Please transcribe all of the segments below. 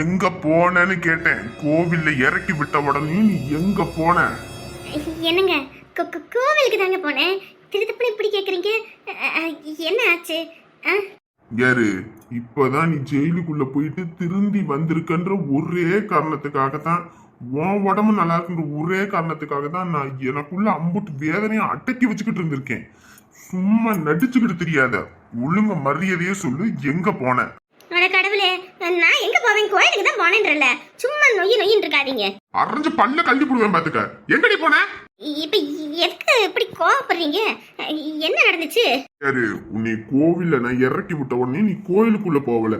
எங்க போனேன்னு கேட்டேன். கோவில்ல இறக்கி விட்ட உடனே நீ எங்க போன? என்னங்க? கோவிலுக்கு தாங்க போனேன். திருத்தப்படி இப்படி கேட்குறீங்க என்ன ஆச்சு? யாரு? இப்பதான் நீ ஜெயிலுக்குள்ள போயிட்டு திருந்தி வந்திருக்கன்ற ஒரே காரணத்துக்காக தான் உன் உடம்பு நல்லா இருக்குன்ற ஒரே காரணத்துக்காக தான் நான் எனக்குள்ள அம்புட்டு வேதனையை அடக்கி வச்சுக்கிட்டு இருந்திருக்கேன். சும்மா நடிச்சுக்கிட்டு தெரியாத. ஒழுங்க மரியாதையே சொல்லு எங்க போன? அட கடவுளே நான் எங்க போவேன்? கோயிலுக்கு தான் போனேன்றல சும்மா நொய்யி நொய்யின்னு இருக்காதீங்க. அரைஞ்சு பல்ல கழட்டி போடுவேன் பாத்துக்க. எங்கடி போன? இப்ப எதுக்கு இப்படி கோவப்படுறீங்க? என்ன நடந்துச்சு? யாரு உன்னை கோவில்ல நான் இறக்கி விட்ட உடனே நீ கோயிலுக்குள்ள போகல.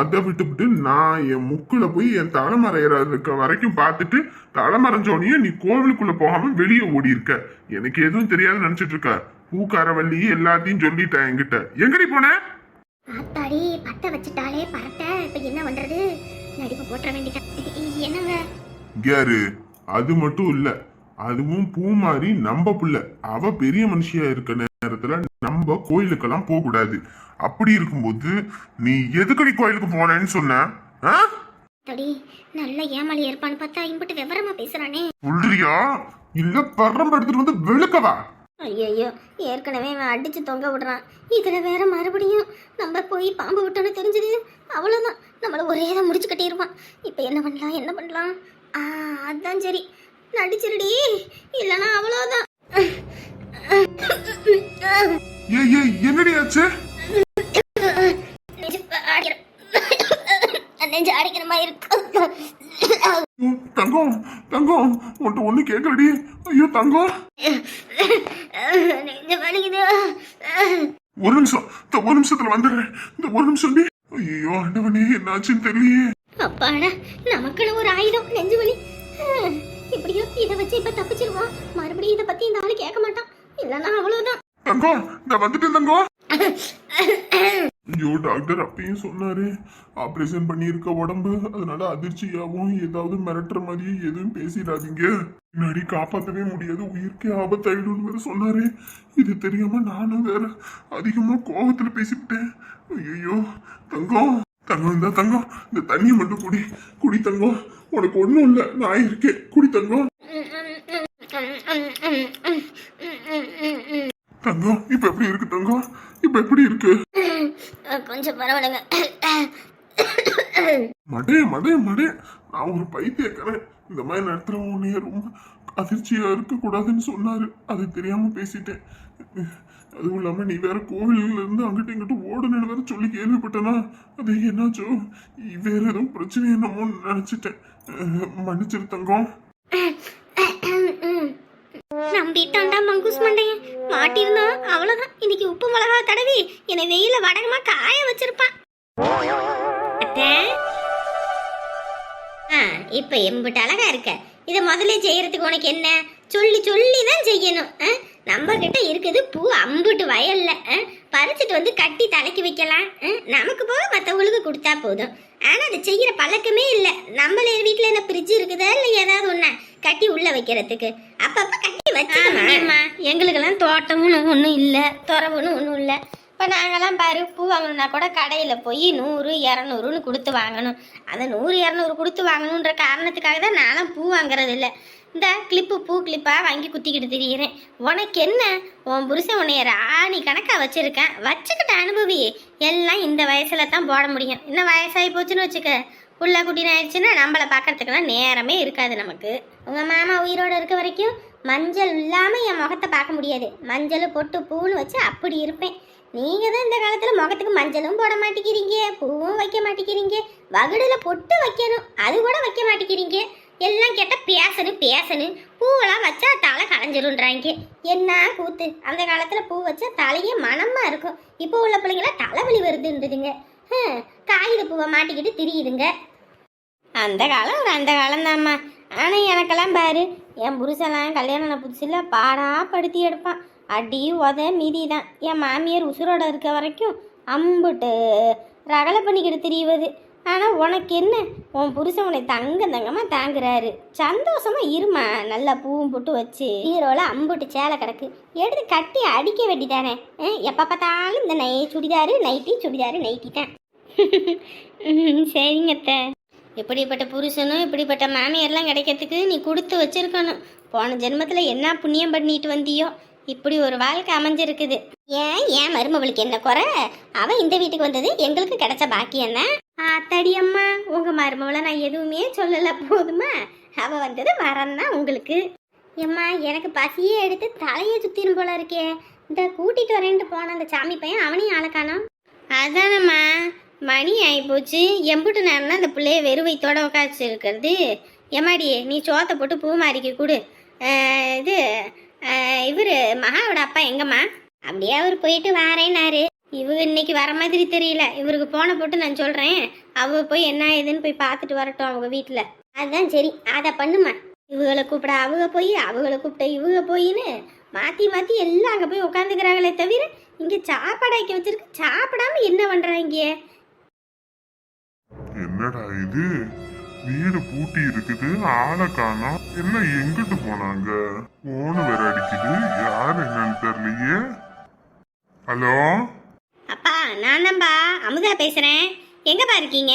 அதை விட்டுவிட்டு நான் என் முக்குல போய் என் தலைமறையிற இருக்க வரைக்கும் பார்த்துட்டு தலைமறைஞ்சோடனே நீ கோவிலுக்குள்ள போகாம வெளியே ஓடி இருக்க எனக்கு எதுவும் தெரியாது நினைச்சிட்டு இருக்க. பூக்காரவல்லி எல்லாத்தையும் சொல்லிட்டேன் என்கிட்ட. எங்கடி போன? ஆத்தாடி பட்டை வச்சுட்டாலே பரட்ட. இப்ப என்ன பண்றது? நடிப்பு போட்டுற வேண்டியதான் என்னங்க? யாரு? அது மட்டும் இல்ல. அதுவும் பூமாரி நம்ம புள்ள. அவ பெரிய மனுஷியா இருக்க நேரத்துல நம்ம கோயிலுக்கெல்லாம் போக கூடாது. அப்படி இருக்கும்போது நீ எதுக்கடி கோயிலுக்கு போனேன்னு சொன்ன? தடி நல்ல ஏமாளி இருப்பான்னு பார்த்தா இம்புட்டு விவரமா பேசுறானே. சொல்றியா? இல்ல பரம்ப எடுத்துட்டு வந்து வெளுக்கவா? ஐயோ ஏற்கனவே அவன் அடிச்சு தொங்க விடுறான். இதுல வேற மறுபடியும் நம்ம போய் பாம்பு விட்டோன்னு தெரிஞ்சது. அவ்வளவுதான். நம்மள ஒரே தான் முடிச்சு கட்டியிருப்பான் இப்போ என்ன பண்ணலாம்? என்ன பண்ணலாம்? ஆ அதான் சரி. நடிச்சிருடி. இல்லைன்னா அவ்வளோதான் என்னடி ஆச்சு நெஞ்சு அடிக்கிற நெஞ்சு அடிக்கிற மாதிரி இருக்கு. தங்கம் தங்கம் உன்ட்ட ஒண்ணு கேட்கலடி ஐயோ தங்கம். நெஞ்சு வலிக்குது. ஒரு நிமிஷம் இந்த ஒரு நிமிஷத்துல வந்துடுறேன். இந்த ஒரு நிமிஷம். ஐயோ ஆண்டவனே என்னாச்சுன்னு தெரியலையே. அப்பாடா நமக்குன்னு ஒரு ஆயுதம் நெஞ்சு வலி. இப்படியோ இதை வச்சு இப்ப தப்பிச்சிருவான். மறுபடியும் இதை பத்தி இந்த ஆளு கேட்க மாட்டான். இல்லைன்னா அவ்வளவுதான். தங்கம் இந்த வந்துட்டேன் தங்கம். ஐயோ டாக்டர் அப்பயும் சொன்னாரு ஆப்ரேஷன் பண்ணியிருக்க உடம்பு அதனால அதிர்ச்சியாகவும் ஏதாவது மிரட்டுற மாதிரி எதுவும் பேசிடாதீங்க பின்னாடி காப்பாற்றவே முடியாது உயிருக்கே ஆபத்தாயிடும்னு வேற சொன்னாரு இது தெரியாம நானும் வேற அதிகமா கோபத்தில் பேசிவிட்டேன் ஐயோ தங்கம் தங்கம் இந்த தங்கம் இந்த தண்ணியை மட்டும் குடி குடி தங்கம் உனக்கு ஒன்றும் இல்லை நான் இருக்கேன் குடி தங்கம் தங்கம் இப்ப எப்படி இருக்கு தங்கம் இப்ப எப்படி இருக்கு? கொஞ்சம் பரவாயில்லைங்க. மடே மடே மடே. நான் ஒரு பைத்தியக்காரன். இந்த மாதிரி நேரத்துல உன்னைய ரொம்ப அதிர்ச்சியா இருக்க கூடாதுன்னு சொன்னாரு. அது தெரியாம பேசிட்டேன். அதுவும் இல்லாம நீ வேற கோவில்ல இருந்து அங்கிட்ட இங்கிட்ட ஓடுனு வேற சொல்லி கேள்விப்பட்டனா அது என்னாச்சோ? வேற எதுவும் பிரச்சனை என்னமோன்னு நினைச்சிட்டேன். மன்னிச்சிரு தங்கம் நம்பிட்டான்டா மங்குஸ் மண்டையன் மாட்டியிருந்தோம் அவ்வளோதான் இன்னைக்கு உப்பு மிளகா தடவி என்னை வெயில வடகமா காய வச்சிருப்பான் அத்தை. ஆ இப்ப எம்பிட்டு அழகா இருக்க இதை முதல்ல செய்யறதுக்கு உனக்கு என்ன சொல்லி சொல்லி தான் செய்யணும் ஆ? நம்ம கிட்ட இருக்குது பூ அம்புட்டு வயல்ல ஆ? பறிச்சுட்டு வந்து கட்டி தலைக்கு வைக்கலாம். நமக்கு போக மற்றவங்களுக்கு கொடுத்தா போதும். ஆனால் அது செய்கிற பழக்கமே இல்லை. நம்மளே வீட்டில் என்ன ஃப்ரிட்ஜ் இருக்குதா இல்லை ஏதாவது ஒன்று கட்டி உள்ள வைக்கிறதுக்கு. அப்பப்போ கட்டி வச்சு எங்களுக்கெல்லாம் தோட்டம்னு ஒன்றும் இல்லை துறவுன்னு ஒன்றும் இல்லை. இப்போ நாங்கள்லாம் பாரு பூ வாங்கணும்னா கூட கடையில் போய் நூறு இரநூறுன்னு கொடுத்து வாங்கணும். அந்த நூறு இரநூறு கொடுத்து வாங்கணுன்ற காரணத்துக்காக தான் நானும் பூ வாங்குறதில்ல. இந்த கிளிப்பு பூ கிளிப்பாக வாங்கி குத்திக்கிட்டு திரியிறேன். உனக்கு என்ன? உன் புருஷன் உன்னைய ராணி கணக்காக வச்சுருக்கேன். வச்சுக்கிட்ட அனுபவி எல்லாம் இந்த வயசில் தான் போட முடியும். இன்னும் வயசாகி போச்சுன்னு வச்சுக்க. புள்ள குட்டின்னு ஆயிடுச்சுன்னா நம்மளை பார்க்கறதுக்கெல்லாம் நேரமே இருக்காது நமக்கு. உங்கள் மாமா உயிரோடு இருக்க வரைக்கும் மஞ்சள் இல்லாமல் என் முகத்தை பார்க்க முடியாது. மஞ்சள் பொட்டு பூன்னு வச்சு அப்படி இருப்பேன். நீங்கள் தான் இந்த காலத்தில் முகத்துக்கு மஞ்சளும் போட மாட்டேங்கிறீங்க பூவும் வைக்க மாட்டேங்கிறீங்க வகுடுல பொட்டு வைக்கணும் அது கூட வைக்க மாட்டேங்கிறீங்க எல்லாம் கேட்டால் பேசணும் பேசணும் பூவெல்லாம் வச்சா தலை களைஞ்சிருன்றாங்க என்ன கூத்து? அந்த காலத்தில் பூ வச்சா தலையே மனமாக இருக்கும். இப்போ உள்ள பிள்ளைங்களாம் தலைவலி வருதுன்றதுங்க. காகித பூவை மாட்டிக்கிட்டு திரியுதுங்க. அந்த காலம் ஒரு அந்த காலம்தாம்மா. ஆனால் எனக்கெல்லாம் பாரு என் புருஷன்லாம் கல்யாணம் புதுசில் பாடா படுத்தி எடுப்பான். அடி உத மீதி தான் என் மாமியார் உசுரோட இருக்க வரைக்கும் அம்புட்டு ரகலை பண்ணிக்கிட்டு தெரியுவது. ஆனால் உனக்கு என்ன? உன் புருஷன் உன்னை தங்க தங்கமாக தாங்குறாரு. சந்தோஷமா இருமா? நல்லா பூவும் போட்டு வச்சு. ஹீரோவில் அம்புட்டு சேலை கிடக்கு. எடுத்து கட்டி அடிக்க வேண்டிதானே எப்போ பார்த்தாலும் இந்த நை சுடிதாரு நைட்டி சுடிதாரு நைட்டி தான். சரிங்கத்த இப்படிப்பட்ட புருஷனும் இப்படிப்பட்ட மாமியார்லாம் கிடைக்கிறதுக்கு நீ கொடுத்து வச்சிருக்கணும். போன ஜென்மத்தில் என்ன புண்ணியம் பண்ணிட்டு வந்தியோ? இப்படி ஒரு வாழ்க்கை அமைஞ்சிருக்குது. ஏன்? ஏன் மருமவளுக்கு என்ன குறை? அவ இந்த வீட்டுக்கு வந்தது எங்களுக்கு கிடைச்ச பாக்கியம் தான் ஆத்தாடி அம்மா உங்க மருமவளை நான் எதுவுமே சொல்லல போதுமா? அவ வந்தது வரம் உங்களுக்கு. ஏம்மா எனக்கு பசியே எடுத்து தலையை சுத்திரும் போல இருக்கே. இந்த கூட்டிட்டு வரேன்ட்டு போன அந்த சாமி பையன் அவனையும் ஆளக்கானோம் அதானம்மா மணி ஆகிப்போச்சு எம்புட்டு நேரம்னா அந்த பிள்ளைய வெறும் வயித்தோட உட்காச்சு இருக்கிறது எம்மாடி நீ சோத்தை போட்டு பூ மாறிக்க கொடு. இது இவர் மகாவோட அப்பா எங்கம்மா? அப்படியே அவர் போயிட்டு வாரேனாரு இவங்க இன்னைக்கு வர மாதிரி தெரியல. இவருக்கு போன போட்டு நான் சொல்கிறேன் அவ போய் என்ன ஏதுன்னு போய் பார்த்துட்டு வரட்டும் அவங்க வீட்டில் அதுதான் சரி. அதை பண்ணுமா இவங்களை கூப்பிட அவங்க போய் அவங்கள கூப்பிட்ட இவங்க போயின்னு மாற்றி மாற்றி எல்லாம் அங்கே போய் உட்காந்துக்கிறாங்களே தவிர இங்கே சாப்பாடு ஆக்கி வச்சிருக்கு சாப்பிடாம என்ன பண்ணுறாங்க என்னடா இது? வீடு பூட்டி இருக்குது ஆளை காணோம் எல்லாம் எங்கிட்டு போனாங்க? போன வேற அடிக்குது. யார் என்னன்னு தெரியலையே. ஹலோ? அப்பா நான் தான்ப்பா அமுதா பேசுகிறேன் எங்கப்பா இருக்கீங்க?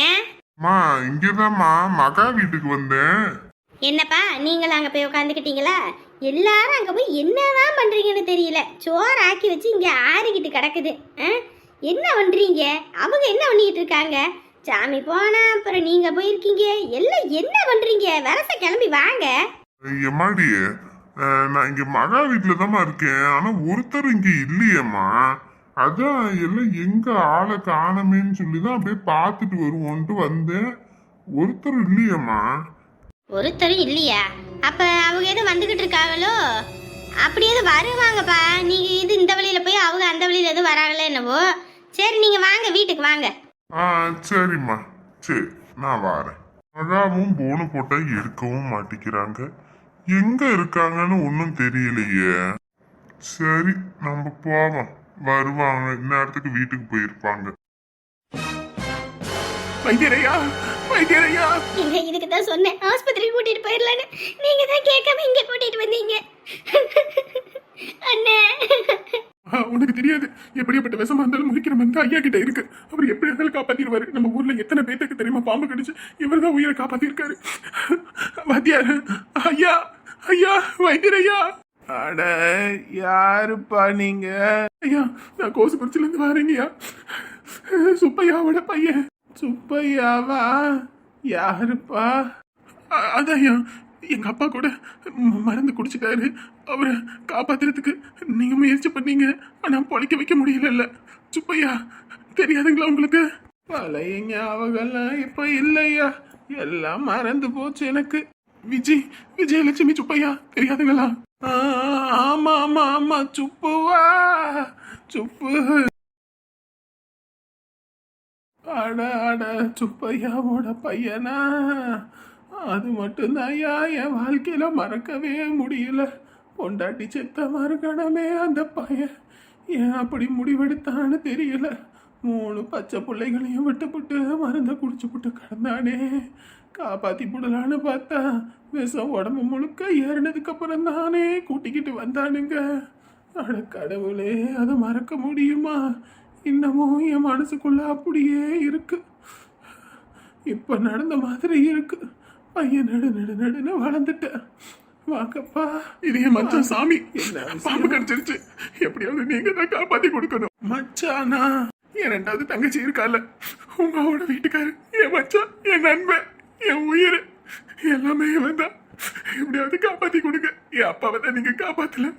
அம்மா இங்கதாம்மா. மகா வீட்டுக்கு வந்தேன். என்னப்பா நீங்களும் அங்கே போய் உட்காந்துக்கிட்டீங்களா எல்லாரும் அங்கே போய் என்னதான் பண்ணுறீங்கன்னு தெரியல. சோறு ஆக்கி வச்சு இங்கே ஆறிக்கிட்டு கிடக்குது? என்ன பண்ணுறீங்க அவங்க என்ன பண்ணிக்கிட்டு இருக்காங்க? சாமி போனா அப்புறம் நீங்கள் போயிருக்கீங்க. எல்லாம் என்ன பண்ணுறீங்க வரச கிளம்பி வாங்க. எம்மாடி அஹ், நான் இங்க மகா வீட்டுல தாம்மா இருக்கேன். ஆனா ஒருத்தர் இங்க இல்லையேம்மா. அதான் எல்லாம் எங்க ஆளை காணமேன்னு சொல்லி தான் அப்படியே பார்த்துட்டு வருவோன்ட்டு வந்தேன். ஒருத்தர் இல்லையேம்மா. ஒருத்தரும் இல்லையா? அப்போ அவங்க எதுவும் வந்துக்கிட்டு இருக்காங்களோ? அப்படி எதுவும் வருவாங்கப்பா. நீங்கள் இது இந்த வழியில் போய் அவங்க அந்த வழியில் எதுவும் வராங்களோ என்னவோ? சரி நீங்கள் வாங்க வீட்டுக்கு வாங்க. ஆ சரிம்மா. சரி நான் வரேன். மகாவும் போன போட்டா எடுக்கவும் மாட்டிக்கிறாங்க. எங்க இருக்காங்கன்னு ஒன்றும் தெரியலையே. சரி நம்ம போவோம். வருவாங்க. இந்நேரத்துக்கு வீட்டுக்கு போயிருப்பாங்க. வைத்தியரையா? வைத்தியரையா? இல்ல இதுக்கு தான் சொன்னேன். ஆஸ்பத்திரிக்கு கூட்டிட்டு போயிடலான்னு நீங்க தான் கேட்காம இங்க கூட்டிட்டு வந்தீங்க. அண்ணே. உனக்கு தெரியாது. எப்படியாப்பட்ட விஷமா இருந்தாலும் முடிக்கிற வந்து ஐயா கிட்ட இருக்கு. அவர் எப்படி இருந்தாலும் காப்பாத்திடுவாரு? நம்ம ஊர்ல எத்தனை பேத்துக்கு தெரியுமா? பாம்பு கடிச்சு இவர் தான் உயிரை காப்பாத்திருக்காரு. வாத்தியார் ஐயா ஐயா வைத்தியர் ஐயா அட யாருப்பா நீங்க? ஐயா நான் கோசுக்குறிச்சில இருந்து வரேங்கய்யா சுப்பையாவோட பையன். சுப்பையாவா? யாருப்பா? அ- அதான் ஐயா. எங்க அப்பா கூட மருந்து குடிச்சிட்டாரு. அவரை காப்பாத்துறதுக்கு நீங்க முயற்சி பண்ணீங்க. ஆனா பொழைக்க வைக்க முடியல சுப்பையா தெரியாதுங்களா உங்களுக்கு? பழைய ஞாபகம்லாம் இப்ப இல்லையா? எல்லாம் மறந்து போச்சு எனக்கு. விஜய் விஜயலட்சுமி சுப்பையா தெரியாதுங்களா? ஆ, ஆமா ஆமா ஆமா சுப்புவா சுப்பு. அட அட சுப்பையாவோட பையனா? அது மட்டும்தான். ஐயா என் வாழ்க்கையில் மறக்கவே முடியல? பொண்டாட்டி செத்த மறுக்கணமே அந்த பையன். ஏன் அப்படி முடிவெடுத்தான்னு தெரியல. மூணு பச்சை பிள்ளைகளையும் விட்டுப்புட்டு மருந்தை குடிச்சுப்புட்டு கிடந்தானே. காப்பாத்தி போடலான்னு பார்த்தா விஷம் உடம்பு முழுக்க ஏறினதுக்கு அப்புறம் தானே கூட்டிக்கிட்டு வந்தானுங்க. அட கடவுளே அதை மறக்க முடியுமா? இன்னமும் என் மனசுக்குள்ள அப்படியே இருக்கு. இப்ப நடந்த மாதிரி இருக்கு. பையன் நடு நடு நடுன்னு வளர்ந்துட்டேன். வாங்கப்பா. இது என் மச்சான் சாமி? பாம்பு கடிச்சிருச்சு. எப்படியாவது நீங்க தான் காப்பாத்தி கொடுக்கணும். மச்சானா? என் ரெண்டாவது தங்கச்சி இருக்கால. உங்களோட வீட்டுக்காரு. என் மச்சான் என் நண்பன் என் உயிர். எல்லாமே இவன் தான். எப்படியாவது காப்பாத்தி கொடுங்க. என் அப்பாவை தான் நீங்க காப்பாத்தல.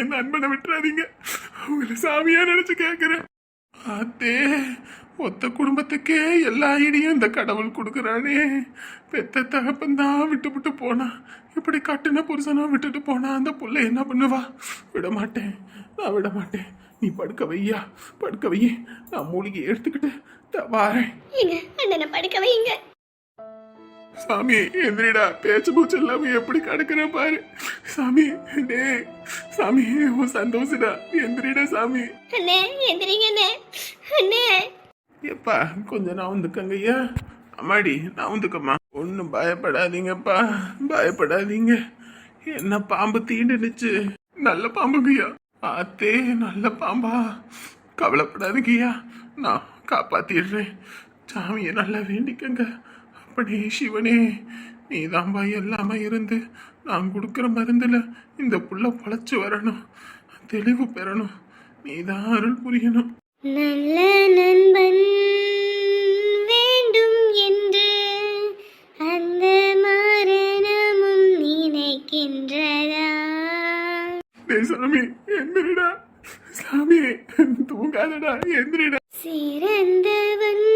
என் நண்பனை விட்டுறாதீங்க. உங்களை சாமியா நினைச்சு கேக்குறேன். அதே ஒத்த குடும்பத்துக்கே எல்லா ஐடியும் இந்த கடவுள் கொடுக்குறானே. பெத்த தகப்பன் தான் விட்டு விட்டு போனா இப்படி கட்டுன புருஷனா விட்டுட்டு போனா அந்த புள்ள என்ன பண்ணுவா? விட மாட்டேன் நான் விட மாட்டேன். நீ படுக்க வையா படுக்க வையே. நான் மூலிகை எடுத்துக்கிட்டு த- வாரேன். அண்ணனை படுக்க வைங்க சாமி எந்திரிடா. பேச்சு பூச்சு இல்லாம எப்படி கிடக்குற பாரு. சாமி டேய் சாமி சந்தோஷடா எந்திரிடா சாமி. அண்ணே எந்திரிங்க அண்ணே. அண்ணே. ஏப்பா கொஞ்சம் நான் வந்துக்கங்க ஐயா. அம்மாடி நான் வந்துக்கம்மா. ஒன்றும் பயப்படாதீங்கப்பா பயப்படாதீங்க. என்ன பாம்பு தீண்டுனுச்சு? நல்ல பாம்புங்கய்யா ஆத்தே நல்ல பாம்பா. கவலைப்படாதீங்கய்யா நான் காப்பாத்திடுறேன். சாமியை நல்லா வேண்டிக்கங்க. அப்படி சிவனே நீதான்பா எல்லாமே இருந்து நான் கொடுக்குற மருந்தில் இந்த புள்ள பொழைச்சி வரணும். தெளிவு பெறணும். நீ தான் அருள் புரியணும். நல்ல நண்பன் வேண்டும் என்று அந்த மரணமும் நினைக்கின்றதா? சாமி எந்திரிடா. சாமி தூங்காதடா எந்திரிடா. சிறந்தவன்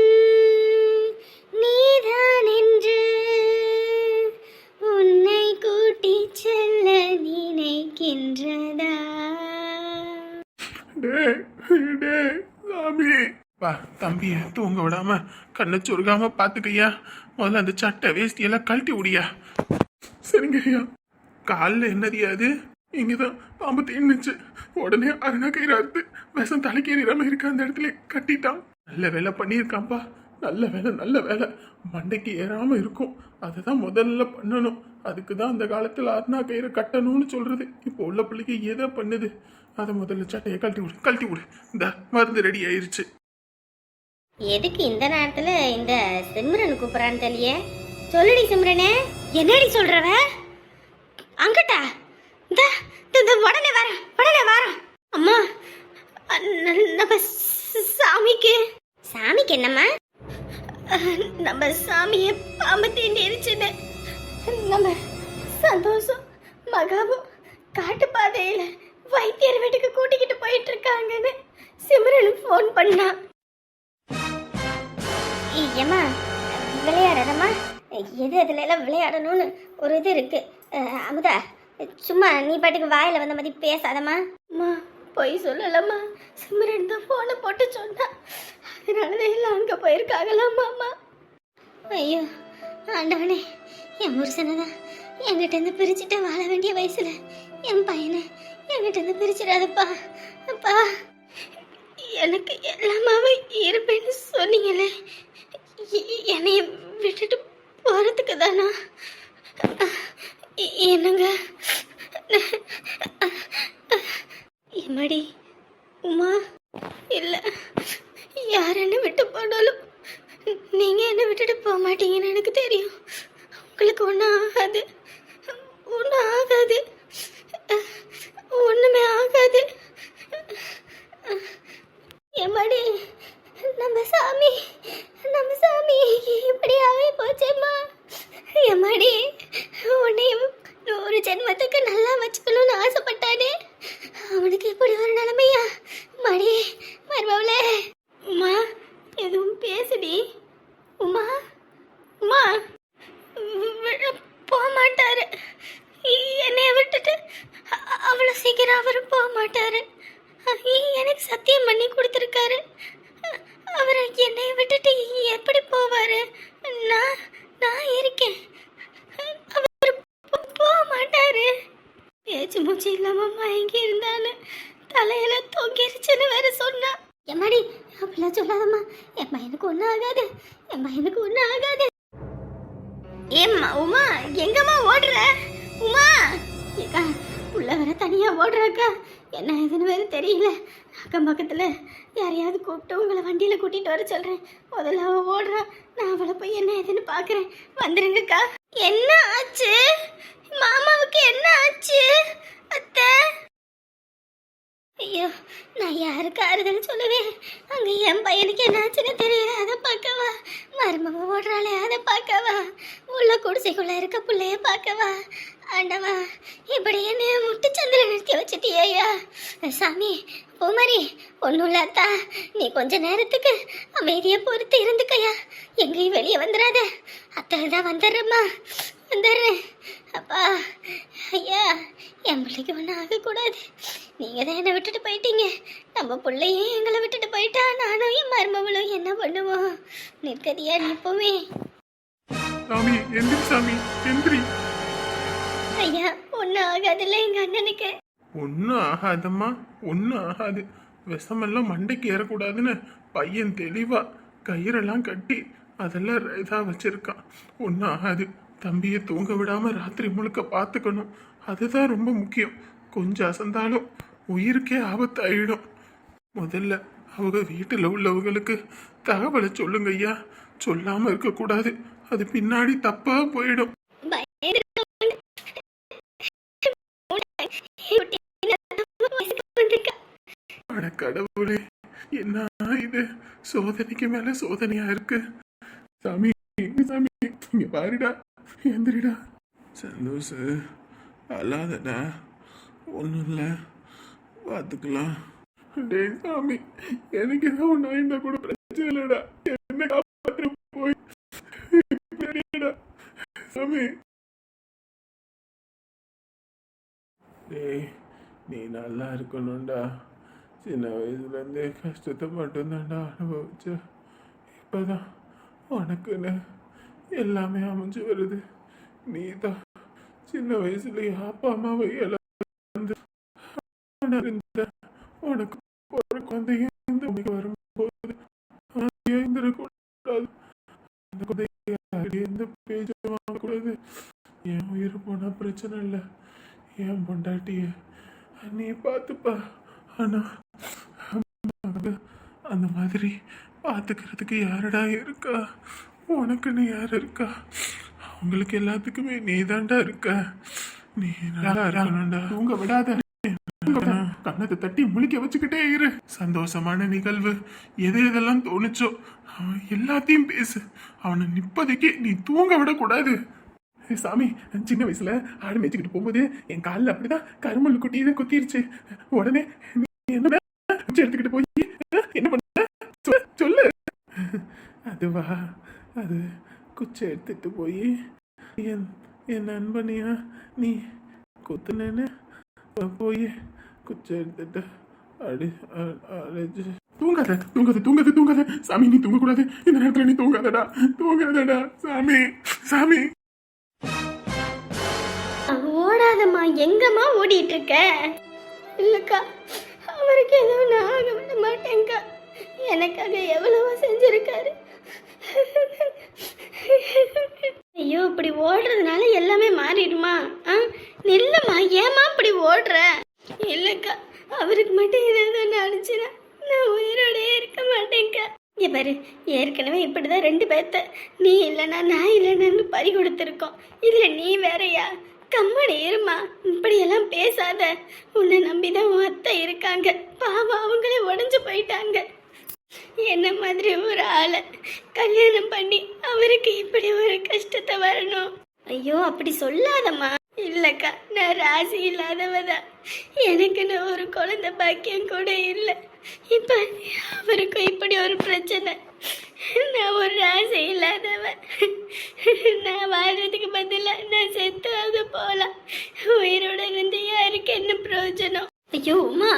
நீதான் என்று உன்னை கூட்டிச் செல்ல நினைக்கின்றதா? டே டே சாமி. வா தம்பிய தூங்க விடாம கண்ணை சொருகாம பாத்துக்கையா முதல்ல அந்த சட்டை வேஷ்டி எல்லாம் கழட்டி விடியா. சரிங்க ஐயா. காலில் என்னதியாது இங்கதான் பாம்பு தீர்ந்துச்சு உடனே அருணா கயிறு அறுத்து விஷம் தலைக்கேறிடாம இருக்க அந்த இடத்துல? கட்டிட்டான். நல்ல வேலை பண்ணியிருக்கான்ப்பா நல்ல வேலை நல்ல வேலை. மண்டைக்கு ஏறாம இருக்கும். அதுதான் முதல்ல பண்ணணும். அதுக்கு தான் அந்த காலத்தில் அருணா கயிறு கட்டணும்னு சொல்றது. இப்போ உள்ள பிள்ளைக்கு எதை பண்ணுது? அதை முதல்ல சட்டையை கழட்டி விடு கழட்டி விடு. இந்த மருந்து ரெடி ஆயிருச்சு. எதுக்கு இந்த நேரத்துல இந்த சிம்ரன் கூப்பிடறான்னு தெரியல சொல்லுடி சிம்ரனே என்னடி சொல்றவ? அங்கட்டா. இந்த இந்த உடனே வரேன் உடனே வரேன் அம்மா நம்ம சாமிக்கு. சாமிக்கு என்னம்மா? நம்ம சாமியை பாம்பு தீண்டிருச்சுன்னு நம்ம சந்தோஷம் மகாபம் காட்டு பாதையில வைத்தியர் வீட்டுக்கு கூட்டிக்கிட்டு போயிட்டு இருக்காங்கன்னு சிம்ரன் ஃபோன் பண்ணா ஏம்மா விளையாடாதம்மா எது அதுல எல்லாம் விளையாடணும்னு ஒரு இது இருக்கு. அமுதா சும்மா நீ பாட்டுக்கு வாயில வந்த மாதிரி பேசாதம்மா. அம்மா பொய் சொல்லலம்மா. சிம்ரன் தான் ஃபோனை போட்டு சொன்னா. அதனாலதான் எல்லாம் அங்கே போயிருக்காங்களாம்மா அம்மா. ஐயோ ஆண்டவனே என் புருஷனை தான் என்கிட்ட இருந்து பிரிச்சுட்டு வாழ வேண்டிய வயசுல என் பையனை என்கிட்ட இருந்து பிரிச்சிடாதப்பா. அப்பா எனக்கு எல்லாமாவே இருப்பேன்னு சொன்னீங்களே. என்னைய விட்டுட்டு போறதுக்கு தானா? என்னங்க? எம்மாடி உமா இல்ல யார் என்ன விட்டு போனாலும் நீங்க என்ன விட்டுட்டு போக மாட்டீங்கன்னு எனக்கு தெரியும். உங்களுக்கு ஒன்றும் ஆகாது. ஒன்றும் ஆகாது ஒன்றுமே ஆகாது எம்மாடி நம்ம சாமி நம்ம சாமி இப்படியாவே போச்சேம்மா. எம்மாடி உன்னையும் நூறு ஜென்மத்துக்கு நல்லா வச்சுக்கணும்னு ஆசைப்பட்டானே. அவனுக்கு இப்படி ஒரு நிலைமையா? மடி மருமவளே. உமா எதுவும் பேசுடி. உமா உமா. வி- போக மாட்டாரு. என்னைய விட்டுட்டு அவ்வளோ சீக்கிரம் அவர் போக மாட்டாரு. எனக்கு சத்தியம் பண்ணி கொடுத்துருக்காரு. அவர் என்னை விட்டுட்டு எப்படி போவாரு? நான் நான் இருக்கேன். அவர் போக மாட்டாரு. பேச்சு மூச்சு இல்லாம மயங்கி இருந்தான்னு தலையில தொங்கிருச்சுன்னு வேற சொன்னா. எம்மாடி அப்படிலாம் சொல்லாதம்மா. என் பையனுக்கு ஒன்றும் ஆகாது. என் பையனுக்கு ஒன்றும் ஆகாது. ஏம்மா உமா எங்கம்மா ஓடுற? உமா ஏக்கா உள்ள வர தனியாக ஓடுறாக்கா? என்ன ஏதுன்னு வேற தெரியல. அக்கம் பக்கத்தில் யாரையாவது கூப்பிட்டு உங்களை வண்டியில் கூட்டிகிட்டு வர சொல்கிறேன் முதல்ல அவள் ஓடுறான் நான் அவளை போய் என்ன ஏதுன்னு பார்க்குறேன். வந்துருங்கக்கா. என்ன ஆச்சு? மாமாவுக்கு என்ன ஆச்சு? அத்தை? ஐயோ நான் யாருக்கு ஆறுதல் சொல்லுவேன் அங்கே என் பையனுக்கு என்னாச்சுன்னு தெரியல அதை பார்க்கவா? மருமக ஓடுறாளே அதை பார்க்கவா? உள்ள குடிசைக்குள்ள இருக்க பிள்ளைய பார்க்கவா? ஆண்டவா இப்படி என்ன முட்டுச்சந்திர நிறுத்தி வச்சுட்டியா சாமி பூமாரி ஒன்றும் இல்லாத்தா நீ கொஞ்ச நேரத்துக்கு அமைதியை பொறுத்து இருந்துக்கயா எங்கேயும் வெளியே வந்துடாத. அத்தை தான் வந்துடுறேம்மா. வந்துடுறேன். அப்பா ஐயா என் பிள்ளைக்கு ஒன்றும் ஆகக்கூடாது. நீங்கள் தான் என்னை விட்டுட்டு போயிட்டீங்க. நம்ம பிள்ளையும் எங்களை விட்டுட்டு போயிட்டா நானும் என் மருமகளும் என்ன பண்ணுவோம்? நிற்கதியா நிற்போமே. சாமி எந்திரி சாமி எந்திரி. ஐயா ஒன்றும் ஆகாதுல்ல எங்கள் அண்ணனுக்கு. ஒன்றும் ஆகாதம்மா ஒன்றும் ஆகாது. விஷமெல்லாம் மண்டைக்கு ஏறக்கூடாதுன்னு பையன் தெளிவா கயிறெல்லாம் கட்டி அதெல்லாம் இதாக வச்சிருக்கான். ஒன்றும் ஆகாது. தம்பியை தூங்க விடாம ராத்திரி முழுக்க பார்த்துக்கணும். அதுதான் ரொம்ப முக்கியம். கொஞ்சம் அசந்தாலும் உயிருக்கே ஆபத்தாயிடும். முதல்ல அவங்க வீட்டில் உள்ளவங்களுக்கு தகவலை சொல்லுங்க ஐயா சொல்லாமல் இருக்கக்கூடாது. அது பின்னாடி தப்பா போயிடும். அட கடவுளே என்ன இது? சோதனைக்கு மேல சோதனையா இருக்கு. சாமி சாமி இங்க பாருடா. எந்திரிடா சந்தோஷ் அல்லாதடா ஒன்றும் இல்லை. பார்த்துக்கலாம் டே சாமி எனக்கு ஏதோ ஒன்று ஆயிருந்தா கூட பிரச்சனை இல்லைடா. என்ன காப்பாற்ற போய். சாமி. டேய் நீ நல்லா இருக்கணும்டா. சின்ன வயசுலேருந்தே கஷ்டத்தை மட்டும்தான்டா அனுபவிச்ச. இப்போதான் உனக்குன்னு எல்லாமே அமைஞ்சு வருது. நீ தான் சின்ன வயசுலேயே அப்பா அம்மாவை எல்லாம் இருந்த உனக்கு ஒரு குழந்தைங்க இந்த உனக்கு வரும்போது எழுந்திரக்கூடாது அந்த குழந்தைய எந்த வாங்கக்கூடாது. என் உயிர் போனா பிரச்சனை இல்லை. என் பொண்டாட்டிய நீ பார்த்துப்பா. ஆனா அந்த மாதிரி பார்த்துக்கிறதுக்கு யாரடா இருக்கா? உனக்குன்னு யார் இருக்கா? அவங்களுக்கு எல்லாத்துக்குமே நீ தாண்டா இருக்க. நீ நல்லா இருக்கணும்டா. உங்க விடாத. கண்ணத்தை தட்டி முழிக்க வச்சுக்கிட்டே இரு. சந்தோஷமான நிகழ்வு. எது எதெல்லாம் தோணுச்சோ அவன் எல்லாத்தையும் பேசு. அவனை நிப்பதைக்கு நீ தூங்க விடக்கூடாது. சாமி சின்ன வயசுல ஆடு மேய்ச்சிக்கிட்டு போகும்போது என் காலில் அப்படிதான் கருமல் குட்டி இதை குத்திருச்சு. உடனே நீ என்ன எடுத்துக்கிட்டு போய் என்ன பண்ண? சொல்லு. அதுவா? அது குச்சி எடுத்துட்டு போய் என் என் நண்பனையா நீ குத்துனேன்னு போய் குச்சி எடுத்துட்டு அடி அ- அடிச்சு. தூங்காத தூங்காத தூங்காத தூங்காத. சாமி நீ தூங்கக்கூடாது. இந்த நேரத்துல நீ தூங்காதடா. தூங்காதடா. சாமி சாமி. ஓடாதம்மா எங்கம்மா ஓடிட்டு இருக்க இல்லக்கா அவருக்கு எதுவும் நான் ஆக விட மாட்டேங்க்கா எனக்காக எவ்வளவோ செஞ்சிருக்காரு. ஐயோ இப்படி ஓடுறதுனால எல்லாமே மாறிடுமா? ஆ நில்லுமா ஏமா இப்படி ஓடுற? இல்லைக்கா அவருக்கு மட்டும் ஏதாவது நினச்சினா நான் உயிரோடயே இருக்க மாட்டேங்க்கா இங்க பாரு ஏற்கனவே இப்படிதான் ரெண்டு பேர்த்த நீ இல்லைனா நான் இல்லைன்னு பறி கொடுத்துருக்கோம். இதில் நீ வேறையா? கம்மனு இருமா இப்படியெல்லாம் பேசாத. உன்னை நம்பிதான் உன் அத்தை இருக்காங்க. பாவம் அவங்களே உடஞ்சு போயிட்டாங்க. என்ன மாதிரி ஒரு ஆளை கல்யாணம் பண்ணி அவருக்கு இப்படி ஒரு கஷ்டத்தை வரணும்? ஐயோ அப்படி சொல்லாதம்மா. இல்லக்கா நான் ராசி இல்லாதவதான் எனக்குன்னு ஒரு குழந்தை பாக்கியம் கூட இல்லை. இப்ப அவருக்கும் இப்படி ஒரு பிரச்சனை. நான் ஒரு ராசி இல்லாதவ நான் வாழ்றதுக்கு பதிலாக நான் செத்தாவது போலாம் உயிரோட இருந்து யாருக்கு என்ன பிரயோஜனம்? ஐயோ உமா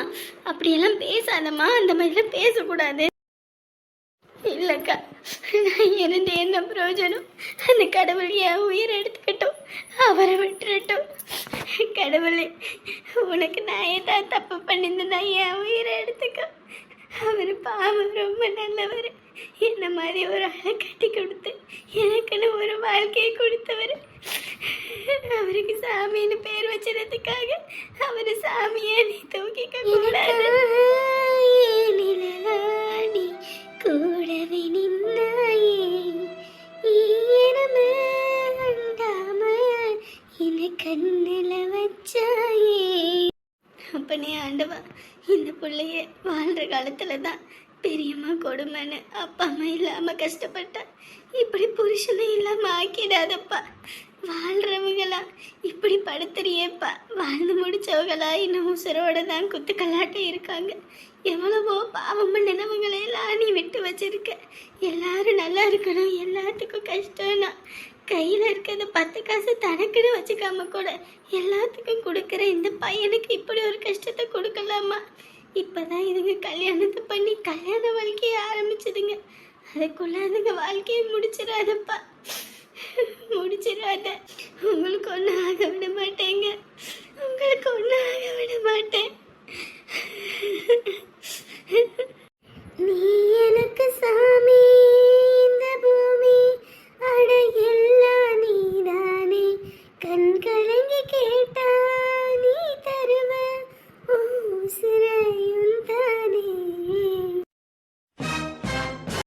அப்படியெல்லாம் பேசாதம்மா. அந்த மாதிரிலாம் பேசக்கூடாது. இல்லக்கா நான் இருந்து என்ன பிரயோஜனம்? அந்த கடவுள் என் உயிரை எடுத்துக்கிட்டோம். அவரை விட்டுறட்டும். கடவுளே உனக்கு நான் ஏதாவது தப்பு பண்ணியிருந்தேன்னா என் உயிரை எடுத்துக்க. அவர் பாவம் ரொம்ப நல்லவர். என்ன மாதிரி ஒரு ஆளை கட்டி கொடுத்து எனக்குன்னு ஒரு வாழ்க்கையை கொடுத்தவர். அவருக்கு சாமின்னு பேர் வச்சதுக்காக அவர் சாமியை நீ தூக்கிக்க கூடாது. கூடவே நின்று அப்பனே ஆண்டவா. இந்த பிள்ளைய வாழ்கிற காலத்துல தான் பெரியம்மா கொடுமைன்னு அப்பா அம்மா இல்லாமல் கஷ்டப்பட்டா. இப்படி புருஷனை இல்லாமல் ஆக்கிடாதப்பா. வாழ்கிறவங்களா இப்படி படுத்துறியேப்பா. வாழ்ந்து முடிச்சவங்களா இன்னும் உசுரோட தான் குத்துக்கலாட்ட இருக்காங்க. எவ்வளவோ பாவம் எல்லாம் நீ விட்டு வச்சிருக்க. எல்லாரும் நல்லா இருக்கணும். எல்லாத்துக்கும் கஷ்டம்னா கையில் இருக்கிறத பத்து காசு தனக்குன்னு வச்சுக்காம கூட எல்லாத்துக்கும் கொடுக்குற இந்த பையனுக்கு இப்படி ஒரு கஷ்டத்தை கொடுக்கலாமா? இப்பதான் இதுங்க கல்யாணத்தை பண்ணி கல்யாண வாழ்க்கையை ஆரம்பிச்சதுங்க. அதுக்குள்ள அதுங்க வாழ்க்கையை முடிச்சிடாதப்பா முடிச்சிடாத உங்களுக்கு ஒன்றும் ஆக விட மாட்டேங்க. உங்களுக்கு ஒன்றும் ஆக விட மாட்டேன். நீ எனக்கு சாமி. இந்த பூமி அடையெல்லாம் நீதானே. கண் கலங்கி கேட்டா நீ தருவ. ஓ சிறையும் தானே